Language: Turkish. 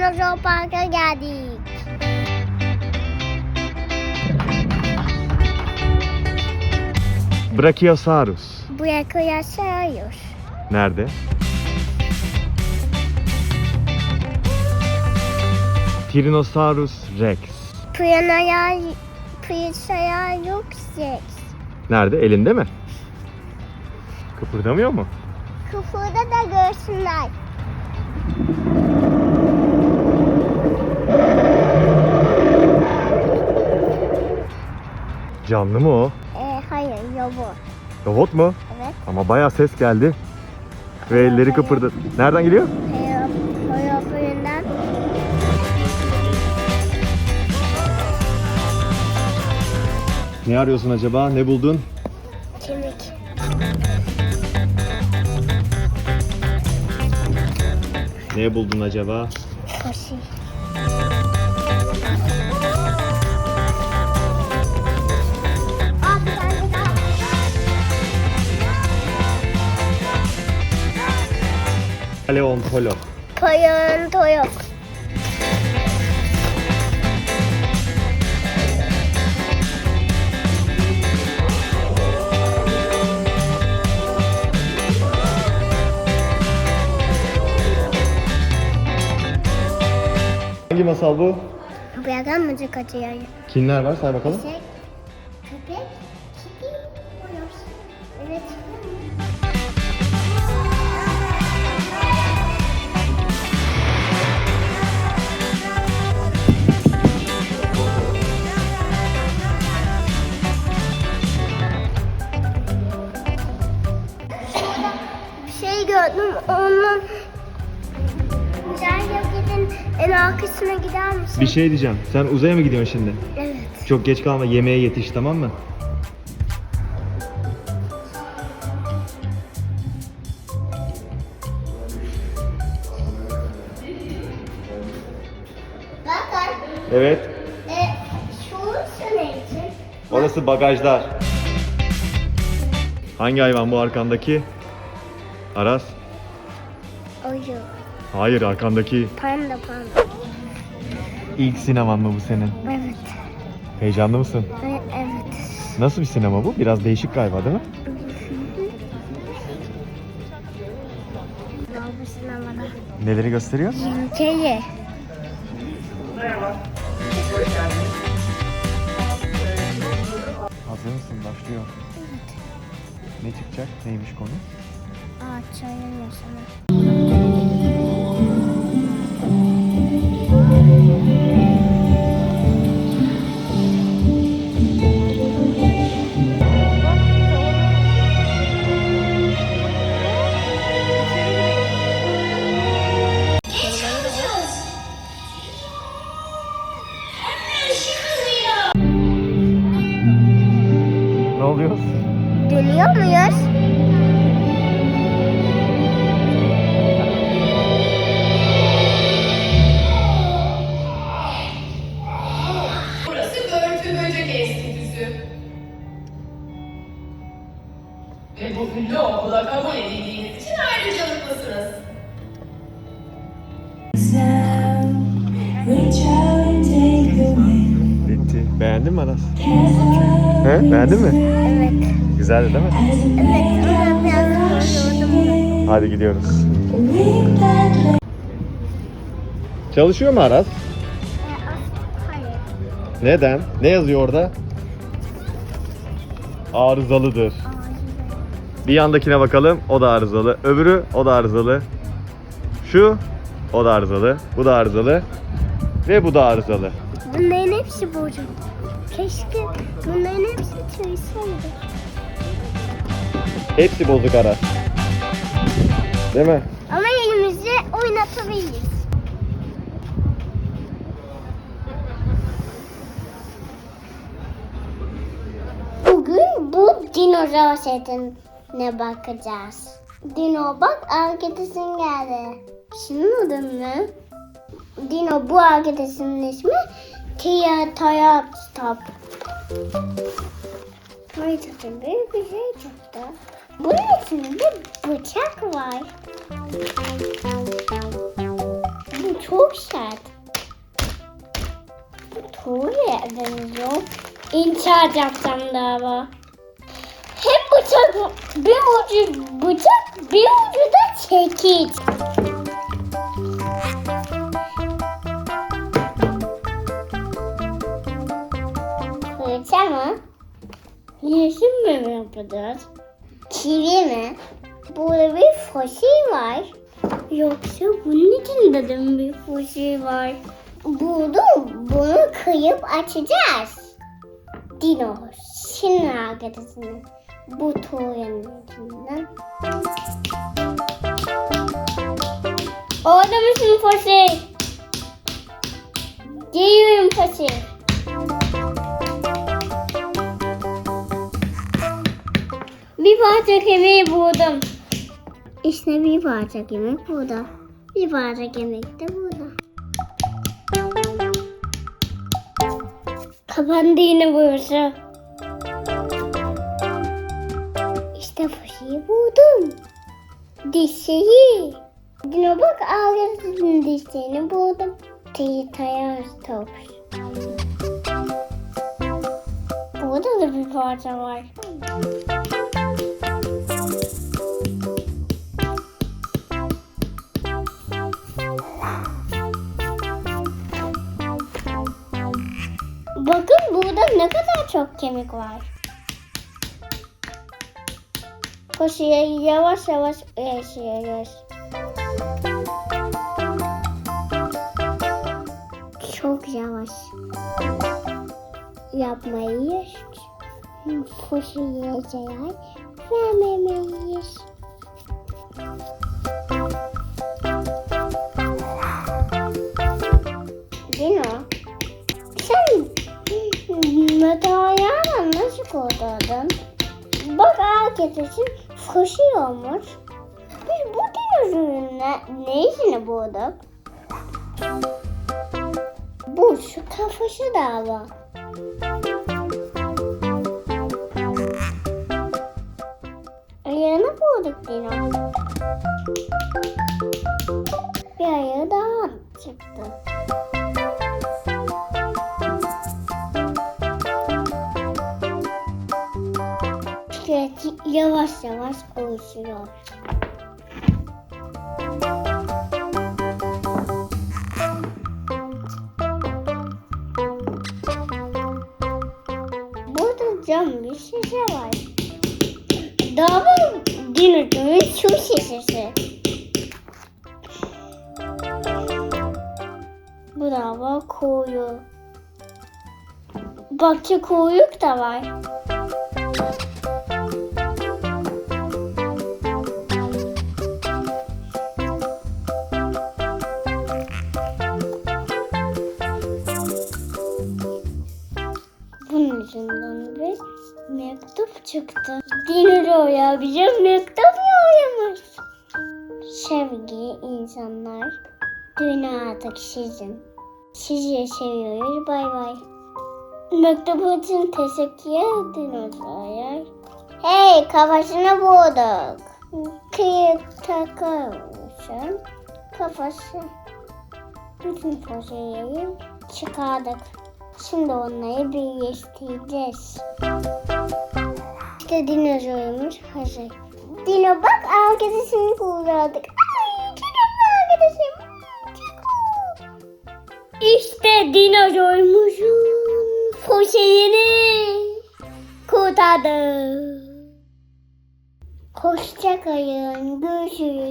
Dinozor Park'a geldik. Brachiosaurus. Yaşıyor. Nerede? Tyrannosaurus Rex. Piyasaya yüksek. Nerede? Elinde mi? Kıpırdamıyor mu? Kıfırda da görsünler. Canlı mı o? Ee, hayır, yobu. Robot mu? Evet. Ama bayağı ses geldi. Ve elleri kıpırdadı. Nereden geliyor? Yobu'ndan Ne arıyorsun acaba? Ne buldun? kemik. Ne buldun acaba? Koşu. Paleontolog. Paleontolog. Hangi masal bu? Buradan mıcık atıyor. Kimler var? Say bakalım. Eşek, köpek, kedi. Evet. En arkasına gider misin? Bir şey diyeceğim. Sen uzaya mı gidiyorsun şimdi? Evet. Çok geç kalma. Yemeğe yetiş tamam mı? Bakın. Evet. E, şu ne için? Orası bagajlar. Hangi hayvan bu arkandaki? Aras. Oyu. Hayır arkandaki. Panda panda. İlk sineman mı bu senin? Evet. Heyecanlı mısın? Evet. Nasıl bir sinema bu? Biraz değişik galiba değil mi? Bu sinemada. Neleri gösteriyor? Ülkeyi. Hazır mısın? Başlıyor. Ne çıkacak? Neymiş konu? Ağaç çayın yaşamı. Bitti. Beğendin mi Aras? He? Beğendin mi? Evet. Güzeldi değil mi? Evet ama biraz yoruldum. Hadi gidiyoruz. Çalışıyor mu Aras? As- Hayır. Neden? Ne yazıyor orada? Arızalıdır. Bir yandakine bakalım. O da arızalı. Öbürü o da arızalı. Şu o da arızalı. Bu da arızalı. Ve bu da arızalı. Bunların hepsi bozuk. Keşke bunların hepsi çalışsaydı. Hepsi bozuk Aras. Değil mi? Ama elimizde oynatabiliriz. Bugün bu dinozor setine bakacağız. Dino bak arkadaşın geldi. Senin adın ne? Dino bu arkadaşının ismi Triceratops. Triceratops büyük bir şey çıktı. Bunun içinde bıçak var. Bu çok sert. Tuğle benziyor. İntihar yapacağım galiba. Hep bıçak, bir ucu bıçak, bir ucu da çekiç. Yeşil mi yapacağız? Kivi mi? Burada bir fosil var. Yoksa bunun içinde de mi bir fosil var? Buldum. Bunu kıyıp açacağız. Dino. Şimdi arkadaşını bu tuğyanın içinden. Orada mısın fosil? Geliyorum fosil. Parça kemiği buldum. İşte bir parça kemik burada. Bir parça kemik de burada. Kapandı yine burası. İşte fışıyı buldum. Dişeyi. Dino bak ağzının dişlerini buldum. Tayar top. Burada da bir parça var. Çok kemik var. Koşuya yavaş yavaş yaşıyoruz. Çok yavaş. Yapmayız. Koşuya zarar herkesin koşuyormuş. Biz bu dinozorun ne, ne işini bulduk? Bu şu kafası da var. Ayağını bulduk Dino. Bir ayağı daha çıktı. Yavaş yavaş oluşuyor. Burada cam bir şişe var. Daha dinozorun su şişesi. Bu da var koyu. Bakça koyuk da var. Yüzünden bir mektup çıktı. Dinozor ya bize mektup yollamış. Sevgili insanlar, dünya artık sizin. Sizi seviyoruz, bay bay. Mektup için teşekkür dinozorlar. Hey, kafasını bulduk. Kıyık takılmışım. Kafası. Bütün fasulyeyi çıkardık. Şimdi onları birleştireceğiz. İşte dinozorumuz hazır. Dino bak arkadaşını kurtardık. Ay canım arkadaşım. Çok. İşte dinozorumuzun fosilini kurtardık. Hoşçakalın. Görüşürüz.